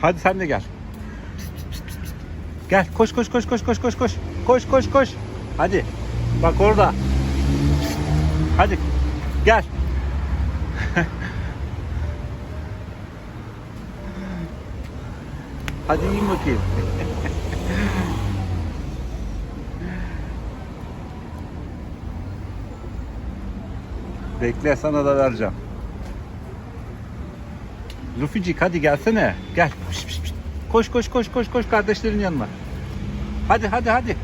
Hadi sen de gel. Gel koş koş koş koş koş koş koş. Koş koş koş. Hadi. Bak orada. Hadi. Gel. Hadi yiyin bakayım. Bekle sana da vereceğim. Luficik hadi gelsene. Gel. Piş, piş, piş. Koş koş koş koş koş kardeşlerin yanına. Hadi hadi hadi.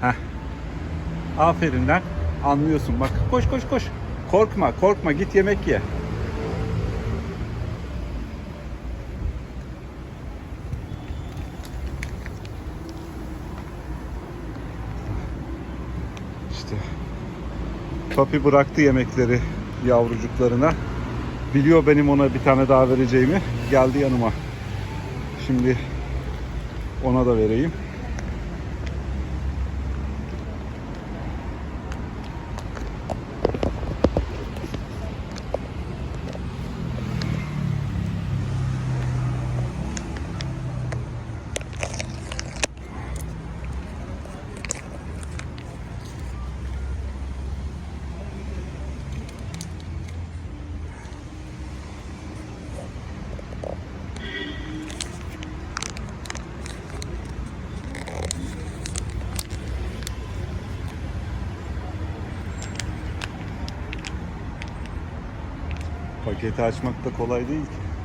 Heh. Aferin lan. Anlıyorsun bak. Koş koş koş. Korkma korkma git yemek ye. İşte Papi bıraktı yemekleri yavrucuklarına. Biliyor benim ona bir tane daha vereceğimi. Geldi yanıma. Şimdi ona da vereyim. Paketi açmak da kolay değil ki.